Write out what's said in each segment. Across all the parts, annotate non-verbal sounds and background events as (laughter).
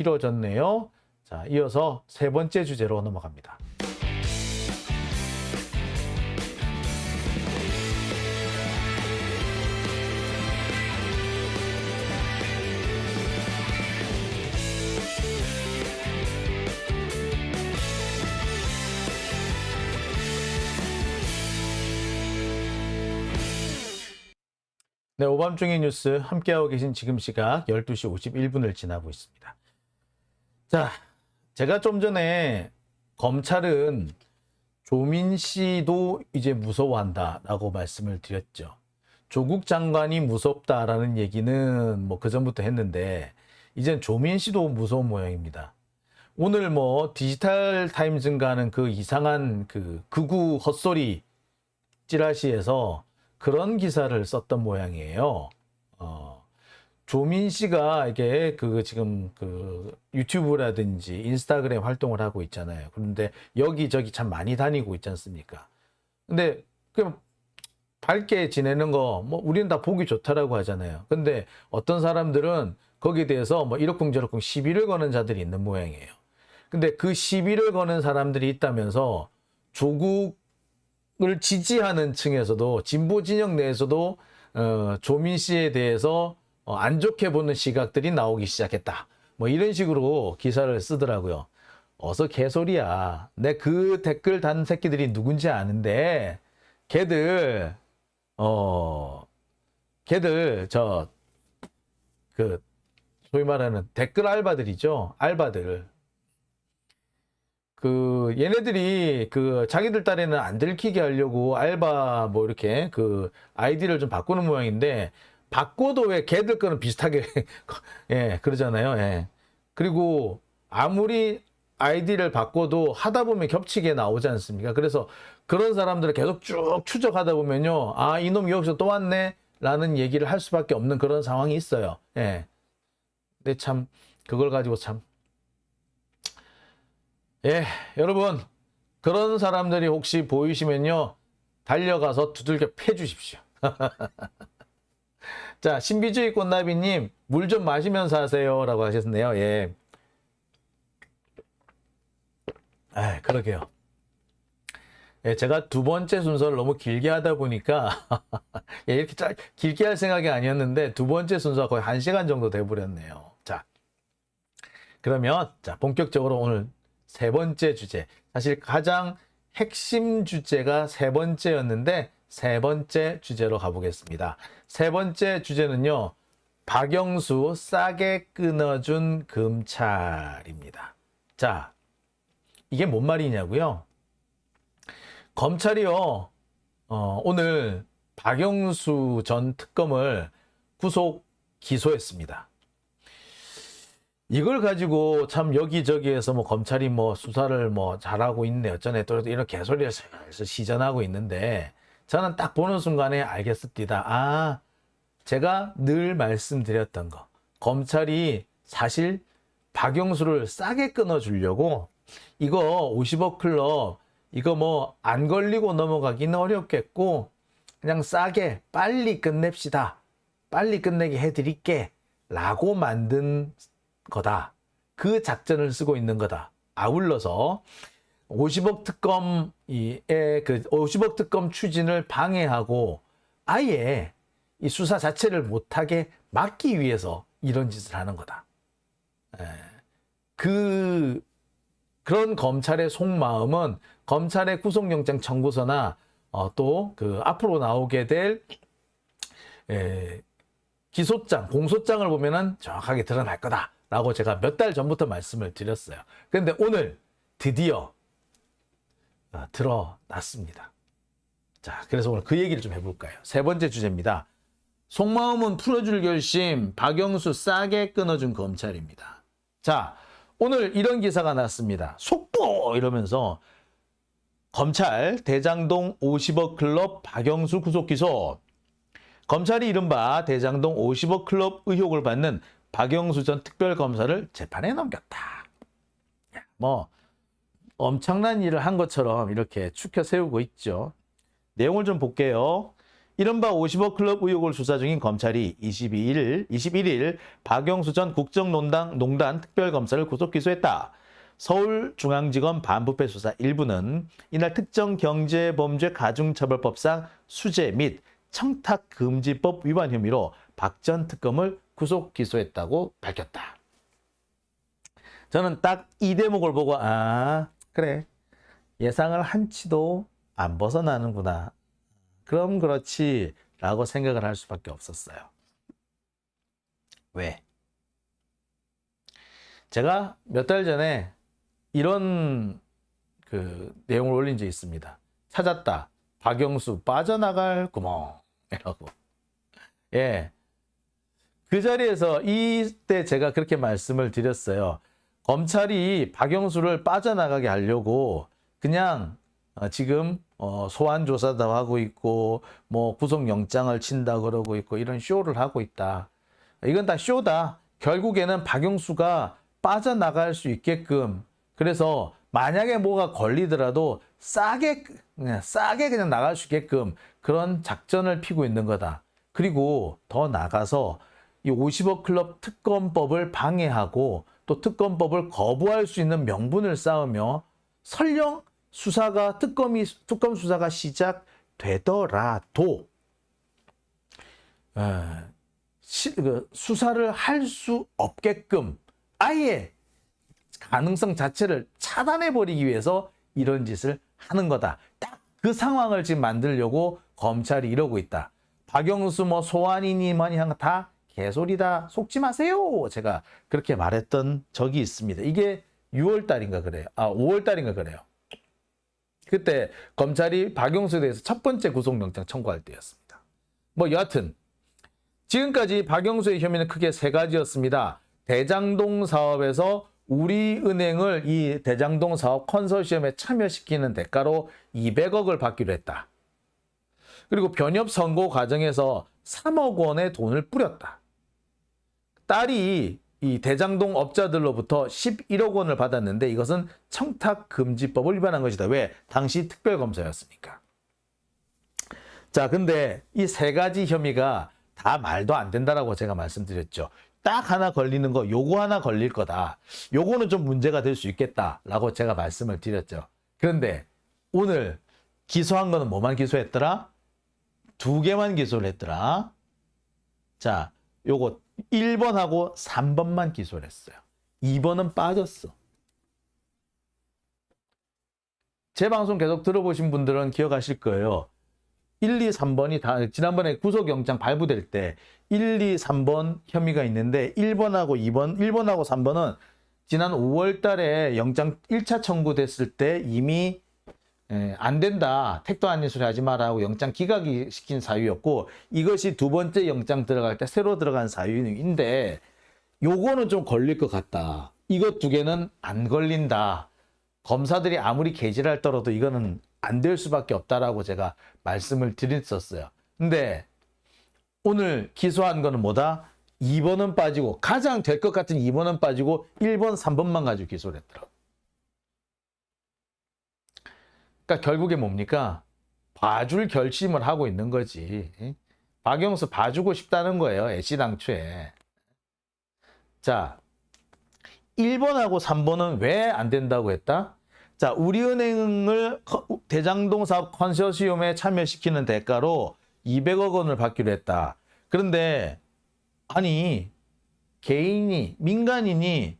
길어졌네요. 자, 이어서 세 번째 주제로 넘어갑니다. 네, 오밤중의 뉴스 함께하고 계신 지금 시각 12시 51분을 지나고 있습니다. 자, 제가 좀 전에 검찰은 조민 씨도 이제 무서워한다라고 말씀을 드렸죠. 조국 장관이 무섭다라는 얘기는 뭐 그전부터 했는데 이젠 조민 씨도 무서운 모양입니다. 오늘 뭐 디지털 타임즈인가는 그 이상한 그 극우 헛소리 찌라시에서 그런 기사를 썼던 모양이에요. 어, 조민 씨가 이게 그 지금 그 유튜브라든지 인스타그램 활동을 하고 있잖아요. 그런데 여기저기 참 많이 다니고 있지 않습니까? 근데 그 밝게 지내는 거 뭐 우리는 다 보기 좋다라고 하잖아요. 근데 어떤 사람들은 거기에 대해서 뭐 이러쿵저러쿵 시비를 거는 자들이 있는 모양이에요. 근데 그 시비를 거는 사람들이 있다면서 조국을 지지하는 층에서도 진보 진영 내에서도 어, 조민 씨에 대해서 어, 안 좋게 보는 시각들이 나오기 시작했다. 뭐 이런 식으로 기사를 쓰더라고요. 어서 개소리야. 내 그 댓글 단 새끼들이 누군지 아는데 걔들 어 걔들 저 그 소위 말하는 댓글 알바들이죠. 알바들. 그 얘네들이 그 자기들 딸에는 안 들키게 하려고 알바 뭐 이렇게 그 아이디를 좀 바꾸는 모양인데 바꿔도 왜 걔들 거는 비슷하게 (laughs) 예 그러잖아요. 예. 그리고 아무리 아이디를 바꿔도 하다 보면 겹치게 나오지 않습니까? 그래서 그런 사람들을 계속 쭉 추적하다 보면요. 아, 이놈 여기서 또 왔네? 라는 얘기를 할 수밖에 없는 그런 상황이 있어요. 예. 근데 참, 그걸 가지고 참. 예, 여러분. 그런 사람들이 혹시 보이시면요. 달려가서 두들겨 패 주십시오. (laughs) 자, 신비주의 꽃나비님, 물 좀 마시면서 하세요. 라고 하셨네요. 예. 아, 그러게요. 예, 제가 두 번째 순서를 너무 길게 하다 보니까 (laughs) 예, 이렇게 짧, 길게 할 생각이 아니었는데 두 번째 순서가 거의 한 시간 정도 돼버렸네요. 자, 그러면 자 본격적으로 오늘 세 번째 주제. 사실 가장 핵심 주제가 세 번째였는데 세 번째 주제로 가보겠습니다. 세 번째 주제는요. 박영수 싸게 끊어준 금찰입니다. 자, 이게 뭔 말이냐고요? 검찰이요, 어, 오늘 박영수 전 특검을 구속 기소했습니다. 이걸 가지고 참 여기저기에서 뭐 검찰이 뭐 수사를 뭐 잘하고 있네 어쩌네 또 이런 개소리를 슬슬 시전하고 있는데 저는 딱 보는 순간에 알겠습니다. 아, 제가 늘 말씀드렸던 거. 검찰이 사실 박영수를 싸게 끊어주려고 이거 50억 클럽 이거 뭐 안 걸리고 넘어가기는 어렵겠고 그냥 싸게 빨리 끝냅시다. 빨리 끝내게 해드릴게. 라고 만든 거다. 그 작전을 쓰고 있는 거다. 아울러서 50억 특검의 그 50억 특검 추진을 방해하고 아예 이 수사 자체를 못하게 막기 위해서 이런 짓을 하는 거다. 에, 그 그런 검찰의 속마음은 검찰의 구속영장 청구서나 어, 또 그 앞으로 나오게 될 에, 기소장, 공소장을 보면은 정확하게 드러날 거다라고 제가 몇 달 전부터 말씀을 드렸어요. 그런데 오늘 드디어 어, 드러났습니다. 자, 그래서 오늘 그 얘기를 좀 해볼까요? 세 번째 주제입니다. 속마음은 풀어줄 결심, 박영수 싸게 끊어준 검찰입니다. 자, 오늘 이런 기사가 났습니다. 속보! 이러면서 검찰 대장동 50억 클럽 박영수 구속 기소. 검찰이 이른바 대장동 50억 클럽 의혹을 받는 박영수 전 특별검사를 재판에 넘겼다. 뭐 엄청난 일을 한 것처럼 이렇게 추켜 세우고 있죠. 내용을 좀 볼게요. 이른바 50억 클럽 의혹을 수사 중인 검찰이 22일, 21일 박영수 전 국정농단 농단 특별검사를 구속 기소했다. 서울중앙지검 반부패 수사 1부는 이날 특정 경제범죄 가중처벌법상 수재 및 청탁금지법 위반 혐의로 박 전 특검을 구속 기소했다고 밝혔다. 저는 딱 이 대목을 보고 아 그래 예상을 한치도 안 벗어나는구나. 그럼 그렇지 라고 생각을 할 수밖에 없었어요. 왜? 제가 몇 달 전에 이런 그 내용을 올린 적이 있습니다. 찾았다. 박영수 빠져나갈 구멍이라고. 예. 그 자리에서 이때 제가 그렇게 말씀을 드렸어요. 검찰이 박영수를 빠져나가게 하려고 그냥 어, 지금 어, 소환 조사도 하고 있고 뭐 구속 영장을 친다 그러고 있고 이런 쇼를 하고 있다. 이건 다 쇼다. 결국에는 박영수가 빠져나갈 수 있게끔 그래서 만약에 뭐가 걸리더라도 싸게 그냥 싸게 그냥 나갈 수 있게끔 그런 작전을 피고 있는 거다. 그리고 더 나가서 이 50억 클럽 특검법을 방해하고 또 특검법을 거부할 수 있는 명분을 쌓으며 설령 수사가 특검이 특검 수사가 시작되더라도 에, 시, 그 수사를 할 수 없게끔 아예 가능성 자체를 차단해 버리기 위해서 이런 짓을 하는 거다. 딱 그 상황을 지금 만들려고 검찰이 이러고 있다. 박영수 뭐 소환이니 뭐니 한다 개소리다. 속지 마세요. 제가 그렇게 말했던 적이 있습니다. 이게 6월 달인가 그래요. 아, 5월 달인가 그래요. 그때 검찰이 박영수에 대해서 첫 번째 구속영장 청구할 때였습니다. 뭐 여하튼 지금까지 박영수의 혐의는 크게 세 가지였습니다. 대장동 사업에서 우리은행을 이 대장동 사업 컨소시엄에 참여시키는 대가로 200억을 받기로 했다. 그리고 변협 선고 과정에서 3억 원의 돈을 뿌렸다. 딸이 이 대장동 업자들로부터 11억 원을 받았는데 이것은 청탁금지법을 위반한 것이다. 왜? 당시 특별검사였으니까. 자, 근데 이 세 가지 혐의가 다 말도 안 된다라고 제가 말씀드렸죠. 딱 하나 걸리는 거, 요거 하나 걸릴 거다. 요거는 좀 문제가 될 수 있겠다라고 제가 말씀을 드렸죠. 그런데 오늘 기소한 거는 뭐만 기소했더라? 두 개만 기소를 했더라. 자, 요거 1번하고 3번만 기소를 했어요. 2번은 빠졌어. 제 방송 계속 들어보신 분들은 기억하실 거예요. 1, 2, 3번이 다 지난번에 구속영장 발부될 때 1, 2, 3번 혐의가 있는데 1번하고 2번, 1번하고 3번은 지난 5월 달에 영장 1차 청구됐을 때 이미 예, 안 된다. 택도 아닌 소리 하지 마라고 영장 기각이 시킨 사유였고 이것이 두 번째 영장 들어갈 때 새로 들어간 사유인데 요거는 좀 걸릴 것 같다. 이것 두 개는 안 걸린다. 검사들이 아무리 개지랄 떨어도 이거는 안 될 수밖에 없다라고 제가 말씀을 드렸었어요. 근데 오늘 기소한 거는 뭐다? 2번은 빠지고 가장 될 것 같은 2번은 빠지고 1번, 3번만 가지고 기소를 했더라고. 그러니까 결국에 뭡니까? 봐줄 결심을 하고 있는 거지. 박영수 봐주고 싶다는 거예요. 애시 당초에. 자, 1번하고 3번은 왜 안 된다고 했다? 자, 우리은행을 대장동 사업 컨소시엄에 참여시키는 대가로 200억 원을 받기로 했다. 그런데 아니 개인이 민간인이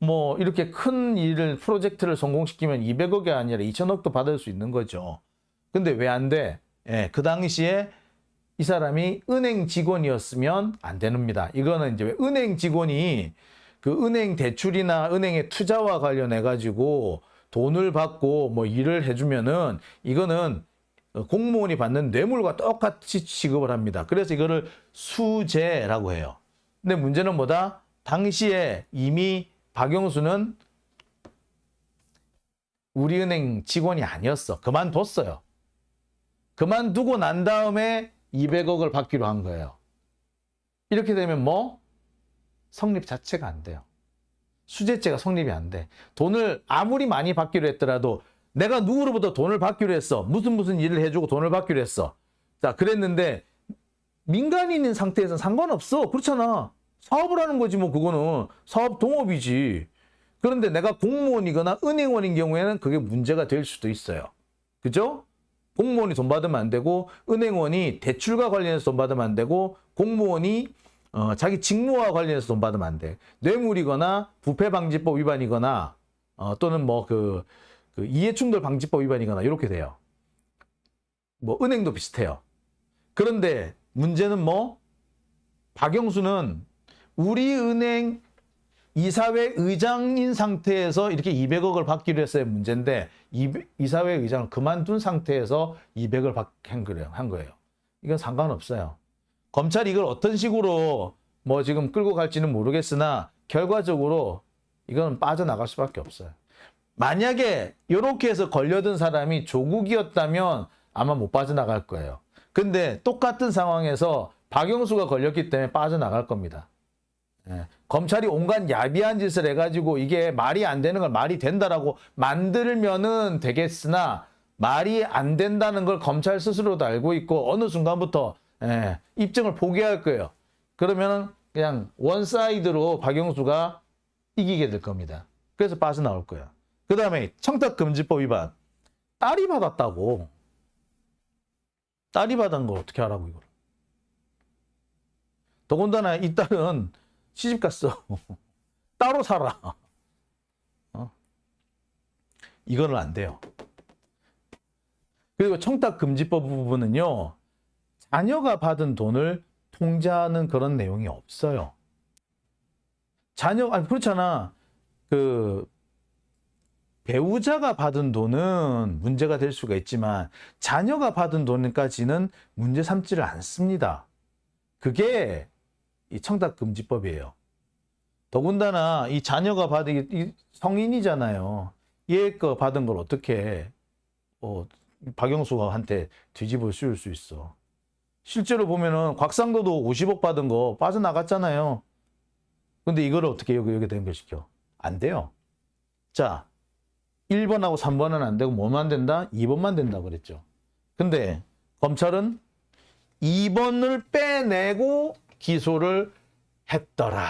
뭐 이렇게 큰 일을 프로젝트를 성공시키면 200억이 아니라 2천억도 받을 수 있는 거죠. 근데 왜 안 돼? 예, 그 당시에 이 사람이 은행 직원이었으면 안 됩니다. 이거는 이제 왜 은행 직원이 그 은행 대출이나 은행의 투자와 관련해 가지고 돈을 받고 뭐 일을 해주면은 이거는 공무원이 받는 뇌물과 똑같이 취급을 합니다. 그래서 이거를 수재라고 해요. 근데 문제는 뭐다? 당시에 이미 박영수는 우리은행 직원이 아니었어. 그만뒀어요. 그만두고 난 다음에 200억을 받기로 한 거예요. 이렇게 되면 뭐? 성립 자체가 안 돼요. 수재죄가 성립이 안 돼. 돈을 아무리 많이 받기로 했더라도 내가 누구로부터 돈을 받기로 했어. 무슨 무슨 일을 해주고 돈을 받기로 했어. 자, 그랬는데 민간인인 상태에서는 상관없어. 그렇잖아. 사업을 하는 거지 뭐 그거는 사업 동업이지. 그런데 내가 공무원이거나 은행원인 경우에는 그게 문제가 될 수도 있어요. 그죠? 공무원이 돈 받으면 안 되고 은행원이 대출과 관련해서 돈 받으면 안 되고 공무원이 어, 자기 직무와 관련해서 돈 받으면 안 돼. 뇌물이거나 부패방지법 위반이거나 어, 또는 뭐그 그 이해충돌 방지법 위반이거나 이렇게 돼요. 뭐 은행도 비슷해요. 그런데 문제는 뭐 박영수는 우리은행 이사회 의장인 상태에서 이렇게 200억을 받기로 했어요. 문제인데 이- 이사회 의장을 그만둔 상태에서 200을 받한 거예요. 한 거예요. 이건 상관없어요. 검찰이 이걸 어떤 식으로 뭐 지금 끌고 갈지는 모르겠으나 결과적으로 이건 빠져나갈 수밖에 없어요. 만약에 이렇게 해서 걸려든 사람이 조국이었다면 아마 못 빠져나갈 거예요. 근데 똑같은 상황에서 박영수가 걸렸기 때문에 빠져나갈 겁니다. 예. 검찰이 온갖 야비한 짓을 해가지고 이게 말이 안 되는 걸 말이 된다라고 만들면은 되겠으나 말이 안 된다는 걸 검찰 스스로도 알고 있고 어느 순간부터 예, 입증을 포기할 거예요. 그러면은 그냥 원사이드로 박영수가 이기게 될 겁니다. 그래서 빠져나올 거예요. 그 다음에 청탁금지법 위반. 딸이 받았다고. 딸이 받은 걸 어떻게 하라고 이걸. 더군다나 이 딸은 시집 갔어. (laughs) 따로 살아. 어? 이거는 안 돼요. 그리고 청탁금지법 부분은요. 자녀가 받은 돈을 통제하는 그런 내용이 없어요. 자녀, 아니, 그렇잖아. 그, 배우자가 받은 돈은 문제가 될 수가 있지만, 자녀가 받은 돈까지는 문제 삼지를 않습니다. 그게 이 청탁금지법이에요. 더군다나 이 자녀가 받은, 이 성인이잖아요. 얘 거 받은 걸 어떻게, 어, 박영수가 한테 뒤집어 씌울 수 있어. 실제로 보면은 곽상도도 50억 받은 거 빠져나갔잖아요. 근데 이거를 어떻게 여기, 여기 연결시켜? 안 돼요. 자, 1번하고 3번은 안 되고 뭐만 된다? 2번만 된다 그랬죠. 근데 검찰은 2번을 빼내고 기소를 했더라.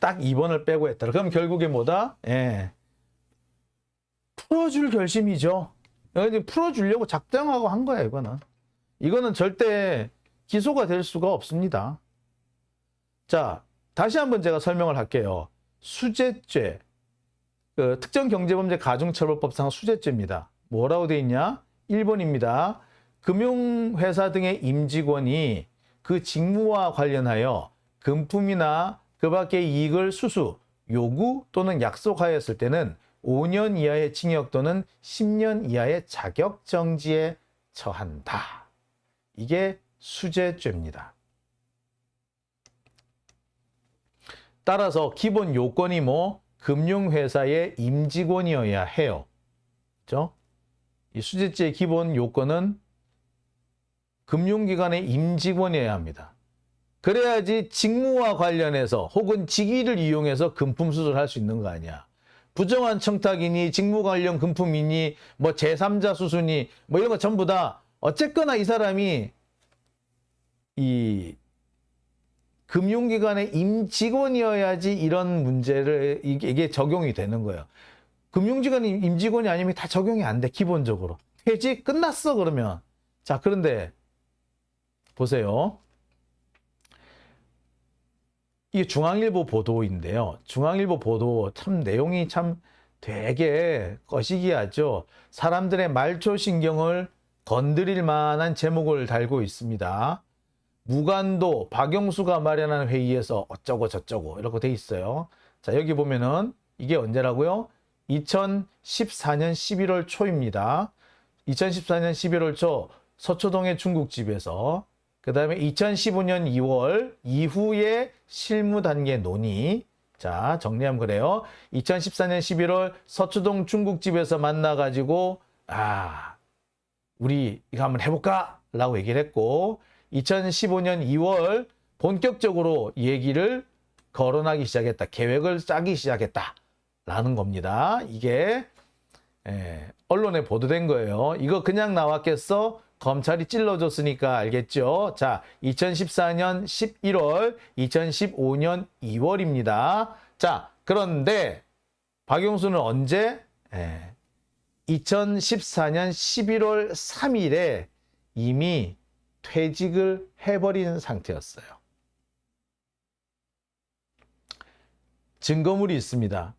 딱 2번을 빼고 했더라. 그럼 결국에 뭐다? 예. 풀어줄 결심이죠. 풀어주려고 작정하고 한 거야, 이거는. 이거는 절대 기소가 될 수가 없습니다. 자, 다시 한번 제가 설명을 할게요. 수재죄. 그 특정경제범죄 가중처벌법상 수재죄입니다. 뭐라고 돼 있냐? 1번입니다. 금융회사 등의 임직원이 그 직무와 관련하여 금품이나 그 밖의 이익을 수수, 요구 또는 약속하였을 때는 5년 이하의 징역 또는 10년 이하의 자격 정지에 처한다. 이게 수재죄입니다. 따라서 기본 요건이 뭐 금융회사의 임직원이어야 해요. 그죠? 이 수재죄의 기본 요건은 금융기관의 임직원이어야 합니다. 그래야지 직무와 관련해서 혹은 직위를 이용해서 금품 수술할 수 있는 거 아니야. 부정한 청탁이니 직무 관련 금품이니 뭐 제3자 수수니 뭐 이런 거 전부 다 어쨌거나 이 사람이 이 금융기관의 임직원이어야지 이런 문제를 이게 적용이 되는 거예요. 금융기관이 임직원이 아니면 다 적용이 안 돼 기본적으로 퇴직 끝났어 그러면 자 그런데 보세요. 이게 중앙일보 보도인데요. 중앙일보 보도 참 내용이 참 되게 거시기하죠. 사람들의 말초 신경을 건드릴 만한 제목을 달고 있습니다. 무관도 박영수가 마련한 회의에서 어쩌고 저쩌고 이렇게 돼 있어요. 자, 여기 보면은 이게 언제라고요? 2014년 11월 초입니다. 2014년 11월 초 서초동의 중국집에서 그 다음에 2015년 2월 이후에 실무 단계 논의. 자, 정리하면 그래요. 2014년 11월 서초동 중국집에서 만나가지고, 아, 우리 이거 한번 해볼까? 라고 얘기를 했고, 2015년 2월 본격적으로 얘기를 거론하기 시작했다. 계획을 짜기 시작했다. 라는 겁니다. 이게 예, 언론에 보도된 거예요. 이거 그냥 나왔겠어? 검찰이 찔러줬으니까 알겠죠? 자, 2014년 11월, 2015년 2월입니다. 자, 그런데 박용수는 언제? 예, 2014년 11월 3일에 이미 퇴직을 해버린 상태였어요. 증거물이 있습니다.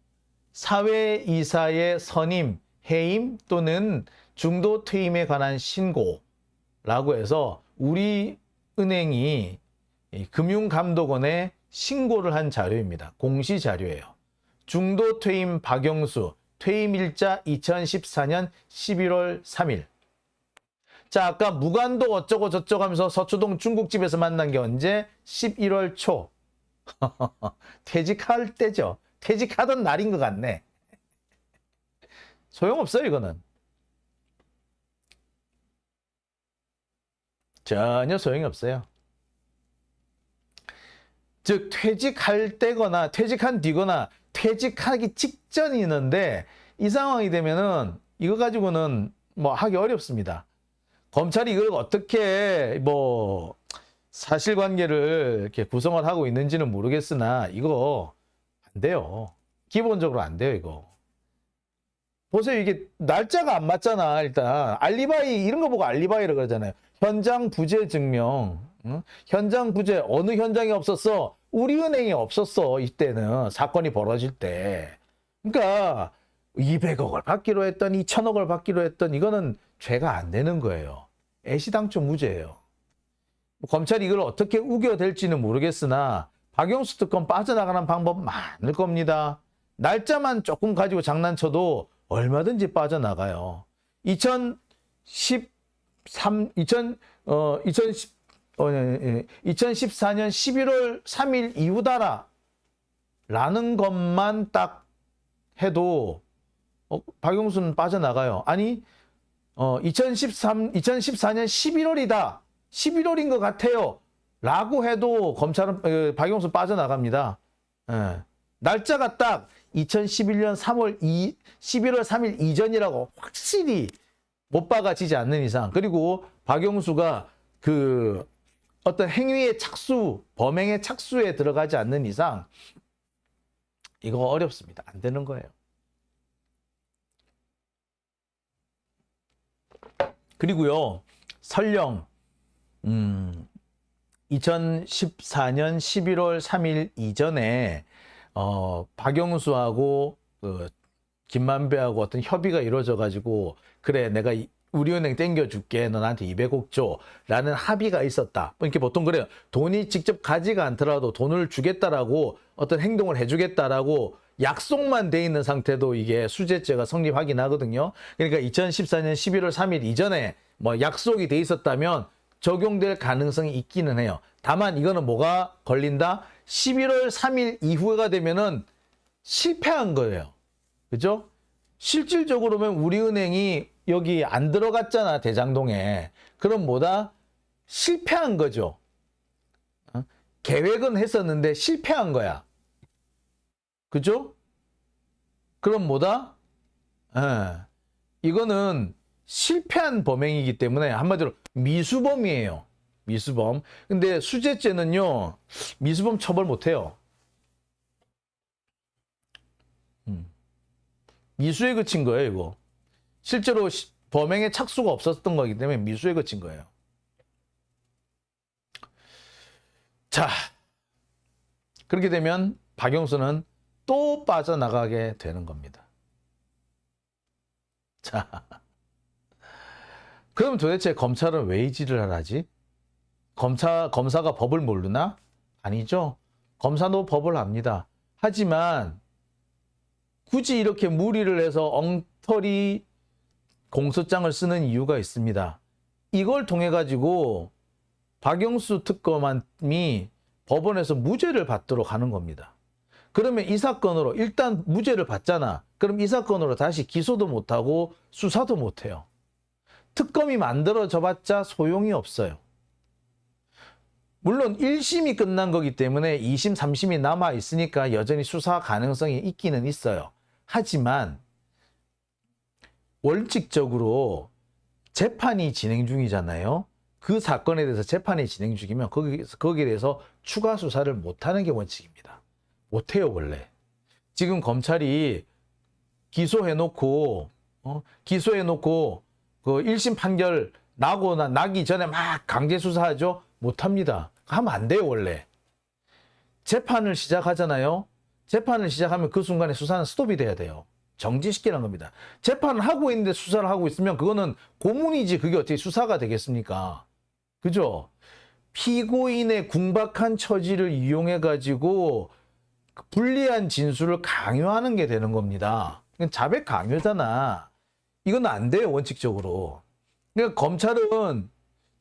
사회이사의 선임, 해임 또는 중도 퇴임에 관한 신고라고 해서 우리 은행이 이 금융감독원에 신고를 한 자료입니다. 공시 자료예요. 중도 퇴임 박영수 퇴임 일자 2014년 11월 3일. 자, 아까 무관도 어쩌고 저쩌고 하면서 서초동 중국집에서 만난 게 언제? 11월 초. (laughs) 퇴직할 때죠. 퇴직하던 날인 것 같네. 소용없어요, 이거는. 전혀 소용이 없어요. 즉, 퇴직할 때거나, 퇴직한 뒤거나, 퇴직하기 직전이는데, 이 상황이 되면은, 이거 가지고는 뭐 하기 어렵습니다. 검찰이 이걸 어떻게 뭐 사실관계를 이렇게 구성을 하고 있는지는 모르겠으나 이거 안 돼요. 기본적으로 안 돼요 이거. 보세요 이게 날짜가 안 맞잖아 일단 알리바이 이런 거 보고 알리바이라 그러잖아요. 현장 부재 증명. 응? 현장 부재 어느 현장이 없었어? 우리 은행이 없었어 이때는 사건이 벌어질 때. 그러니까 200억을 받기로 했던 2천억을 받기로 했던 이거는 죄가 안 되는 거예요. 애시당초 무죄예요. 검찰이 이걸 어떻게 우겨댈지는 모르겠으나 박영수 특검 빠져나가는 방법 많을 겁니다. 날짜만 조금 가지고 장난쳐도 얼마든지 빠져나가요. 2013, 2000, 어, 2010, 어, 예, 예. 2014년 11월 3일 이후다라 라는 것만 딱 해도 어, 박영수는 빠져나가요. 아니, 어, 2013, 2014년 11월이다. 11월인 것 같아요. 라고 해도 검찰은, 어, 박영수 빠져나갑니다. 예. 날짜가 딱 2011년 3월 2, 11월 3일 이전이라고 확실히 못 박아지지 않는 이상, 그리고 박영수가 그 어떤 행위의 착수, 범행의 착수에 들어가지 않는 이상, 이거 어렵습니다. 안 되는 거예요. 그리고요, 설령, 음, 2014년 11월 3일 이전에, 어, 박영수하고, 그, 김만배하고 어떤 협의가 이루어져 가지고, 그래, 내가 이- 우리은행 땡겨줄게. 너 나한테 200억 줘. 라는 합의가 있었다. 뭐 이렇게 보통 그래요. 돈이 직접 가지가 않더라도 돈을 주겠다라고 어떤 행동을 해주겠다라고 약속만 돼 있는 상태도 이게 수재죄가 성립하긴 하거든요. 그러니까 2014년 11월 3일 이전에 뭐 약속이 돼 있었다면 적용될 가능성이 있기는 해요. 다만 이거는 뭐가 걸린다? 11월 3일 이후가 되면은 실패한 거예요. 그죠? 실질적으로 보면 우리은행이 여기 안 들어갔잖아, 대장동에. 그럼 뭐다? 실패한 거죠. 어? 계획은 했었는데 실패한 거야. 그죠? 그럼 뭐다? 예. 이거는 실패한 범행이기 때문에 한마디로 미수범이에요. 미수범. 근데 수재죄는요, 미수범 처벌 못 해요. 음. 미수에 그친 거예요, 이거. 실제로 시- 범행에 착수가 없었던 거기 때문에 미수에 그친 거예요. 자, 그렇게 되면 박영수는 또 빠져나가게 되는 겁니다. 자, 그럼 도대체 검찰은 왜이 짓을 하지? 검사, 검사가 법을 모르나? 아니죠. 검사도 법을 압니다. 하지만 굳이 이렇게 무리를 해서 엉터리 공소장을 쓰는 이유가 있습니다. 이걸 통해 가지고 박영수 특검이 법원에서 무죄를 받도록 하는 겁니다. 그러면 이 사건으로 일단 무죄를 받잖아. 그럼 이 사건으로 다시 기소도 못하고 수사도 못해요. 특검이 만들어져 봤자 소용이 없어요. 물론 1심이 끝난 거기 때문에 2심, 3심이 남아 있으니까 여전히 수사 가능성이 있기는 있어요. 하지만 원칙적으로 재판이 진행 중이잖아요. 그 사건에 대해서 재판이 진행 중이면 거기, 거기에 대해서 추가 수사를 못하는 게 원칙입니다. 못해요, 원래. 지금 검찰이 기소해놓고, 어? 기소해놓고, 그 1심 판결 나고 나, 나기 전에 막 강제 수사하죠? 못합니다. 하면 안 돼요, 원래. 재판을 시작하잖아요. 재판을 시작하면 그 순간에 수사는 스톱이 돼야 돼요. 정지시키는 겁니다. 재판을 하고 있는데 수사를 하고 있으면 그거는 고문이지 그게 어떻게 수사가 되겠습니까? 그죠? 피고인의 궁박한 처지를 이용해 가지고 불리한 진술을 강요하는 게 되는 겁니다. 자백 강요잖아. 이건 안 돼요, 원칙적으로. 그러니까 검찰은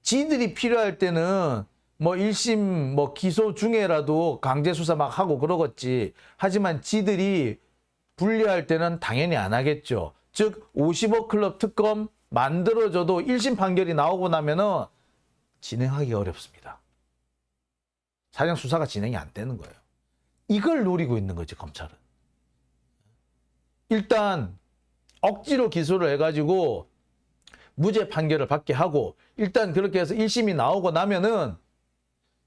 지들이 필요할 때는 뭐 1심 뭐 기소 중에라도 강제 수사 막 하고 그러겠지. 하지만 지들이 분리할 때는 당연히 안 하겠죠. 즉 50억 클럽 특검 만들어져도 1심 판결이 나오고 나면은 진행하기 어렵습니다. 사냥 수사가 진행이 안 되는 거예요. 이걸 노리고 있는 거지 검찰은. 일단 억지로 기소를 해가지고 무죄 판결을 받게 하고 일단 그렇게 해서 1심이 나오고 나면은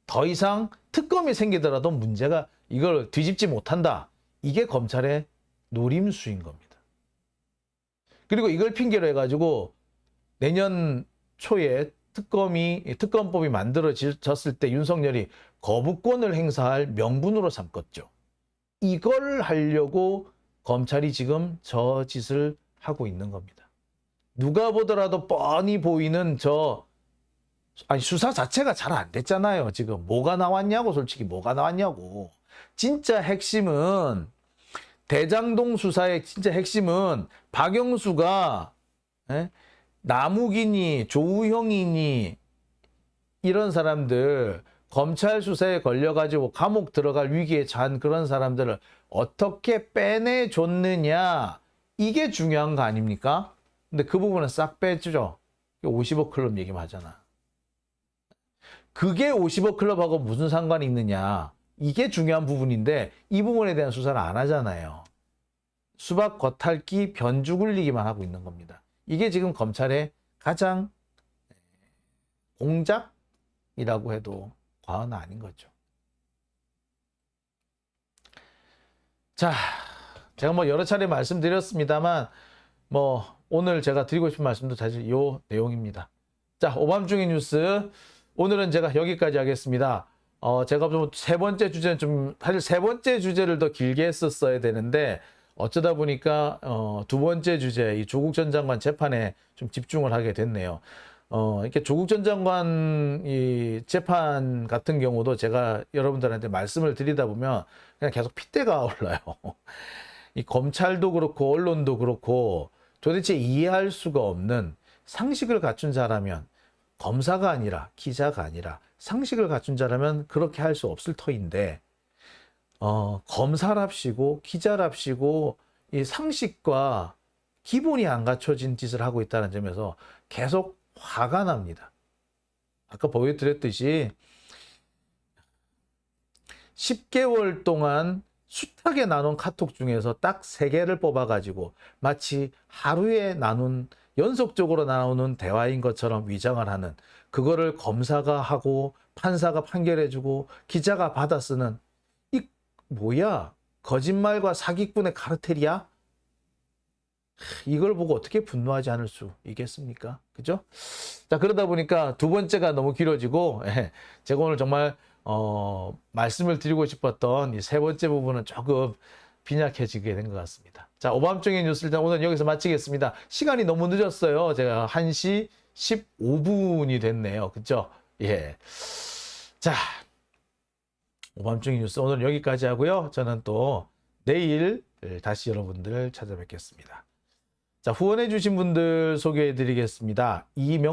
더 이상 특검이 생기더라도 문제가 이걸 뒤집지 못한다. 이게 검찰의 노림수인 겁니다. 그리고 이걸 핑계로 해가지고 내년 초에 특검이 특검법이 만들어졌을 때 윤석열이 거부권을 행사할 명분으로 삼겠죠. 이걸 하려고 검찰이 지금 저 짓을 하고 있는 겁니다. 누가 보더라도 뻔히 보이는 저 아니 수사 자체가 잘 안 됐잖아요. 지금 뭐가 나왔냐고 솔직히 뭐가 나왔냐고. 진짜 핵심은 대장동 수사의 진짜 핵심은 박영수가 에? 남욱이니 조우형이니 이런 사람들 검찰 수사에 걸려가지고 감옥 들어갈 위기에 처한 그런 사람들을 어떻게 빼내줬느냐 이게 중요한 거 아닙니까? 근데 그 부분은 싹 빼주죠. 50억 클럽 얘기만 하잖아. 그게 50억 클럽하고 무슨 상관이 있느냐. 이게 중요한 부분인데 이 부분에 대한 수사를 안 하잖아요. 수박 겉핥기 변주 굴리기만 하고 있는 겁니다. 이게 지금 검찰의 가장 공작이라고 해도 과언은 아닌 거죠. 자, 제가 뭐 여러 차례 말씀드렸습니다만 뭐 오늘 제가 드리고 싶은 말씀도 사실 요 내용입니다. 자, 오밤중의 뉴스 오늘은 제가 여기까지 하겠습니다. 어, 제가 좀 세 번째 주제는 좀 사실 세 번째 주제를 더 길게 했었어야 되는데 어쩌다 보니까 어, 두 번째 주제 이 조국 전 장관 재판에 좀 집중을 하게 됐네요. 어, 이렇게 조국 전 장관 이 재판 같은 경우도 제가 여러분들한테 말씀을 드리다 보면 그냥 계속 핏대가 (laughs) 올라요. 이 검찰도 그렇고 언론도 그렇고 도대체 이해할 수가 없는 상식을 갖춘 자라면 검사가 아니라 기자가 아니라 상식을 갖춘 자라면 그렇게 할 수 없을 터인데 어, 검사랍시고 기자랍시고 이 상식과 기본이 안 갖춰진 짓을 하고 있다는 점에서 계속 화가 납니다. 아까 보여드렸듯이 10개월 동안 숱하게 나눈 카톡 중에서 딱 3개를 뽑아가지고 마치 하루에 나눈 연속적으로 나오는 대화인 것처럼 위장을 하는 그거를 검사가 하고 판사가 판결해주고 기자가 받아 쓰는 이 뭐야 거짓말과 사기꾼의 카르텔이야? 이걸 보고 어떻게 분노하지 않을 수 있겠습니까? 그죠? 자 그러다 보니까 두 번째가 너무 길어지고 예, 제가 오늘 정말 어, 말씀을 드리고 싶었던 이 세 번째 부분은 조금 빈약해지게 된 것 같습니다. 자, 오밤중의 뉴스 일단 오늘 여기서 마치겠습니다. 시간이 너무 늦었어요. 제가 1시 15분이 됐네요. 그죠? 예. 자, 오밤중의 뉴스 오늘 여기까지 하고요. 저는 또 내일 다시 여러분들 찾아뵙겠습니다. 자, 후원해 주신 분들 소개해 드리겠습니다. 이명